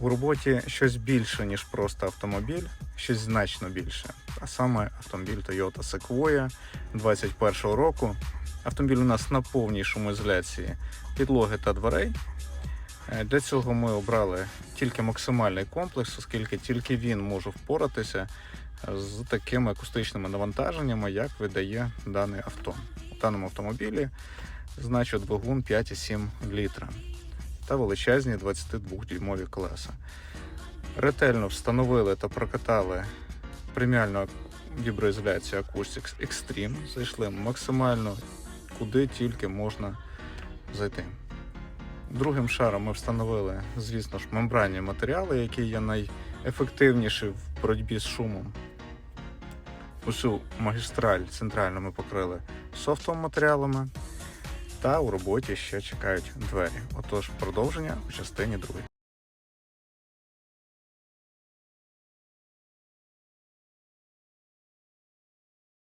У роботі щось більше, ніж просто автомобіль, щось значно більше. А саме автомобіль Toyota Sequoia 21 року. Автомобіль у нас на повній шумоізоляції підлоги та дверей. Е, Для цього ми обрали тільки максимальний комплекс, оскільки тільки він може впоратися з такими акустичними навантаженнями, як видає дане авто. У даному автомобілі значить двигун 5,7 літра та величезні 22-дюймові колеса. Ретельно встановили та прокатали преміальну віброізоляцію Acoustics Extreme. Зайшли максимально куди тільки можна зайти. Другим шаром ми встановили, звісно ж, мембранні матеріали, які є найефективніші в боротьбі з шумом. Усю магістраль центральну ми покрили софтовими матеріалами, та у роботі ще чекають двері. Отож, продовження у частині другій.